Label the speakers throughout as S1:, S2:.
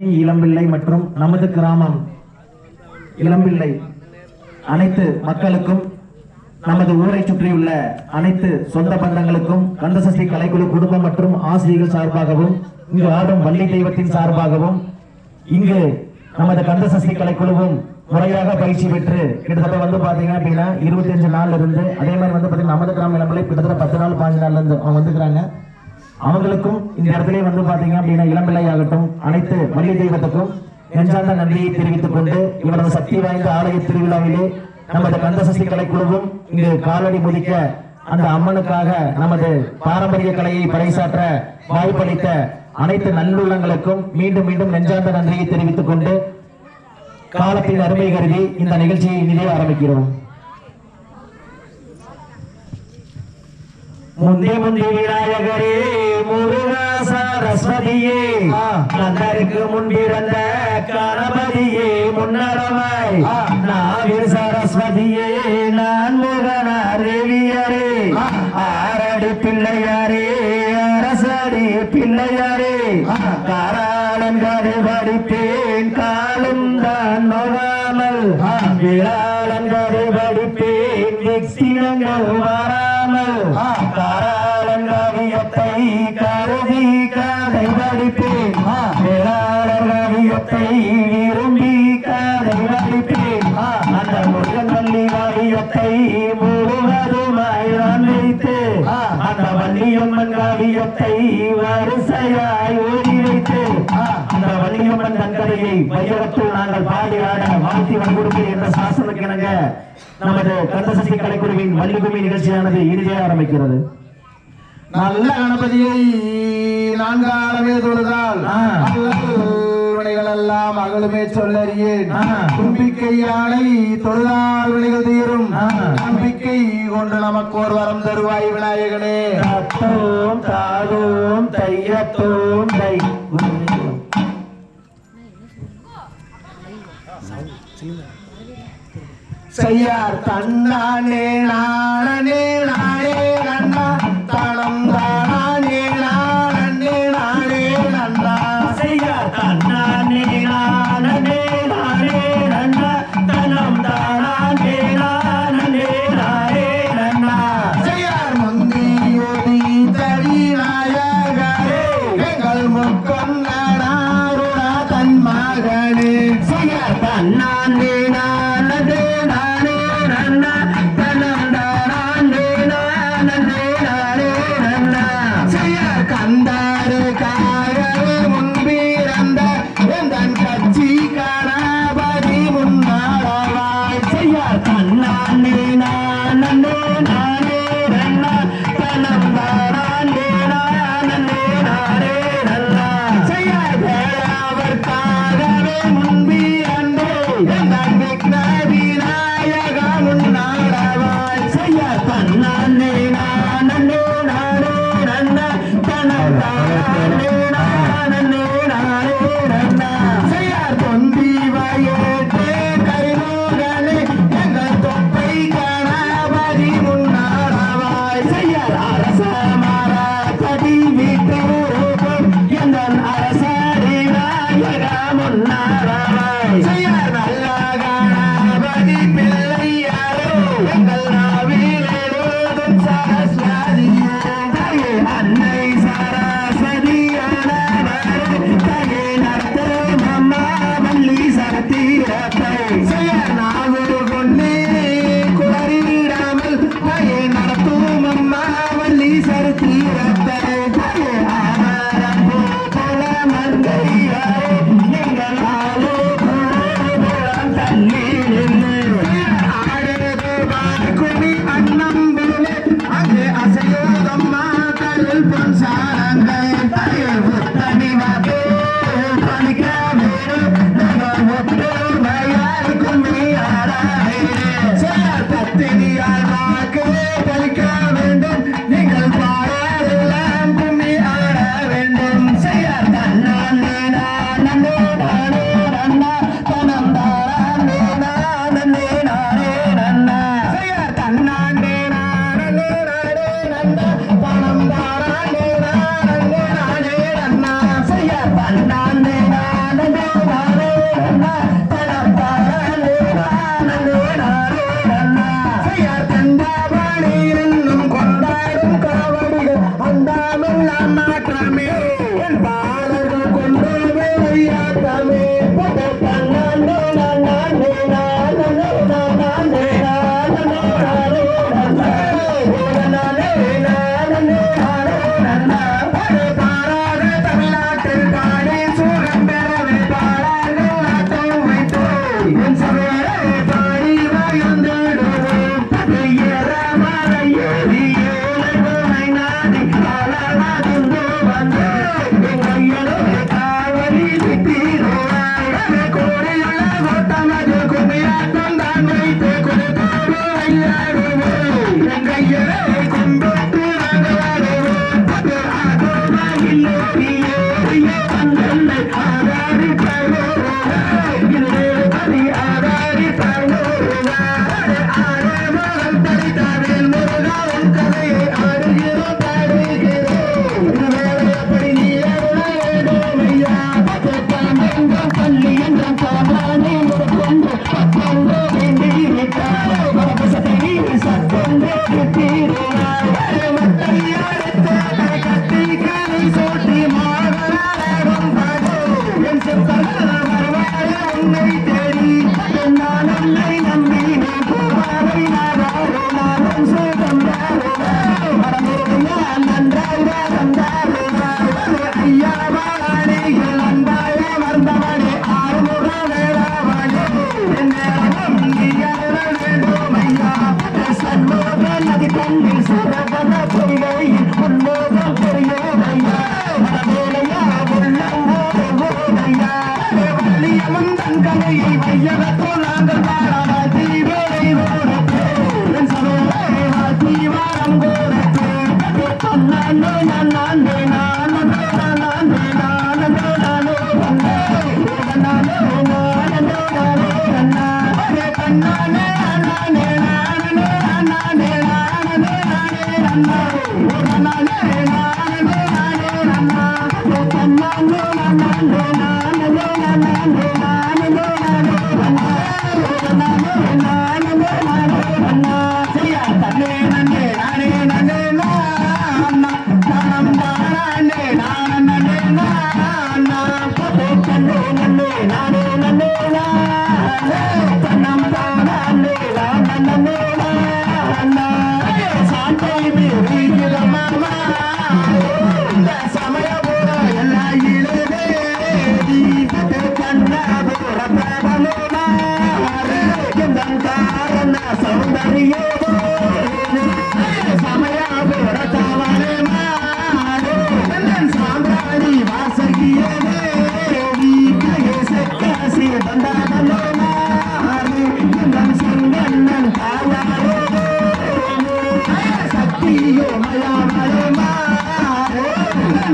S1: இளம்பிள்ளை மற்றும் நமது கிராமம் இளம்பிள்ளை. அனைத்து மக்களுக்கும் நமது ஊரை சுற்றியுள்ள அனைத்து சொந்த பந்தங்களுக்கும் கந்தசஷ்டி கலைக்குழு குடும்பம் மற்றும் ஆசிரியர்கள் சார்பாகவும் இங்கு ஆடும் வள்ளி தெய்வத்தின் சார்பாகவும் இங்கு நமது கந்தசஷ்டி கலைக்குழுவும் முறையாக பயிற்சி பெற்று கிட்டத்தட்ட வந்து பாத்தீங்க அப்படின்னா இருபத்தி அஞ்சு நாள்ல இருந்து அதே மாதிரி வந்து பாத்தீங்கன்னா நமது கிராம இளம்பிள்ளை கிட்டத்தட்ட பத்து நாள் பாஞ்சு நாள்ல இருந்து அவங்க வந்துக்கிறாங்க. அவங்களுக்கும் இந்த இடத்துல வந்து பாத்தீங்க அப்படின்னா இளம்பிள்ளை ஆகட்டும் அனைத்து மல்லிகை தெய்வத்துக்கும் நெஞ்சார்ந்த நன்றியை தெரிவித்துக் கொண்டு இவரது சக்தி வாய்ந்த ஆலய திருவிழாவிலே நமது கந்தசசி கலைக்குழுவும் இங்கு காலடி முதிக்க அந்த அம்மனுக்காக நமது பாரம்பரிய கலையை பறைசாற்ற வாய்ப்பளித்த அனைத்து நல்லுள்ளங்களுக்கும் மீண்டும் மீண்டும் நெஞ்சார்ந்த நன்றியை தெரிவித்துக் கொண்டு காலத்தின் அருமை கருதி இந்த நிகழ்ச்சியை இனிதே ஆரம்பிக்கிறோம். முந்தி முந்தி விநாயகரே முருகா சரஸ்வதியே. நந்தருக்கு முன்பிறந்த கணபதியே முன்னரவாய் நாவில் சரஸ்வதியே நான் முகனார் தேவியரே. ஆரடி பிள்ளையாரே அரசடி பிள்ளையாரே. காராளன் கதை படிப்பேன் வேளாளர்கவியத்தை விரும்பி காதை வடிப்பேன். அந்த முருகன் வள்ளி காவியத்தை முழுவதுமாய் நான் வைத்து அந்த வள்ளியம்மன் காவியத்தை வரிசையாய் ஓடி வைத்து அந்த வள்ளியம்மன் தங்கதையை வையகத்தில் நாங்கள் பாடி ஆட வாழ்த்தி வன்கொடுக்கு என்ற சாசனக்கு நமது கந்தசக்தி கலைக்குழுவின் வள்ளிகுமி நிகழ்ச்சியானது இறுதியாக ஆரம்பிக்கிறது.
S2: நல்ல கணபதியை நான்காலமே தொழுதால். வினைகள் எல்லாம் அகலுமே சொல்லறியேன்
S1: ஆ.
S2: தும்பிக்கை யானை தொழுதால் வினைகள் தீரும். நம்பிக்கை கொண்டு நமக்கு ஒரு வரம் தருவாய் விநாயகனே
S1: தத்தோம் தாதோம் தையத்தோம் தை
S2: செய்யார் தன்னானே நானே நானே Right. கண்டவனின்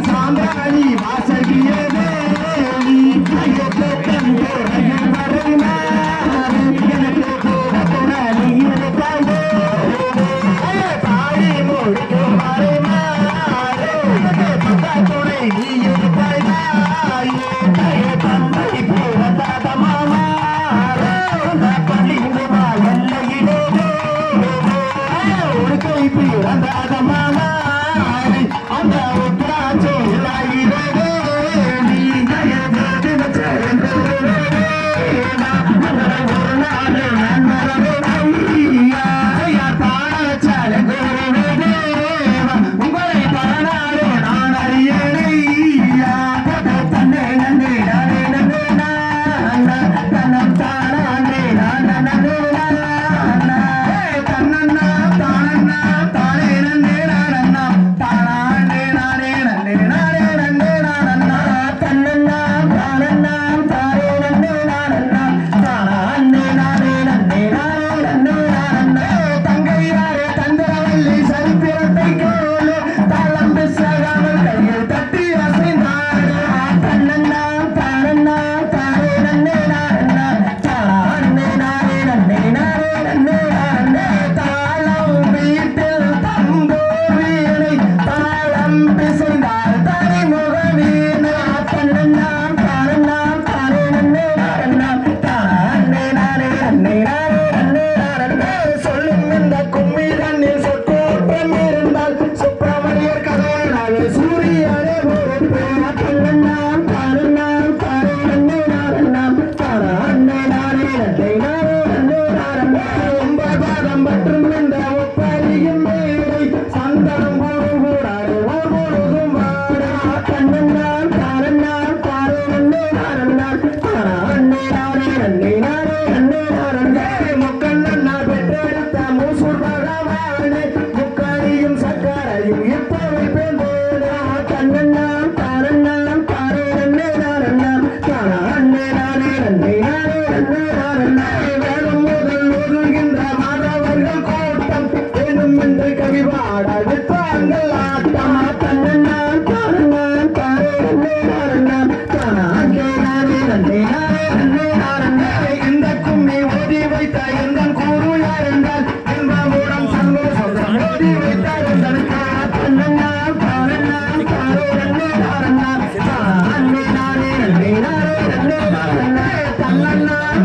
S2: சாந்தாணி வாச ஒரு பேரா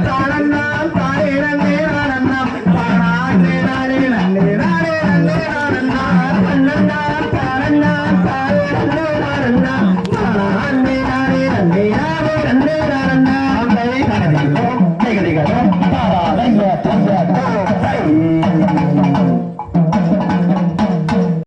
S2: தாழ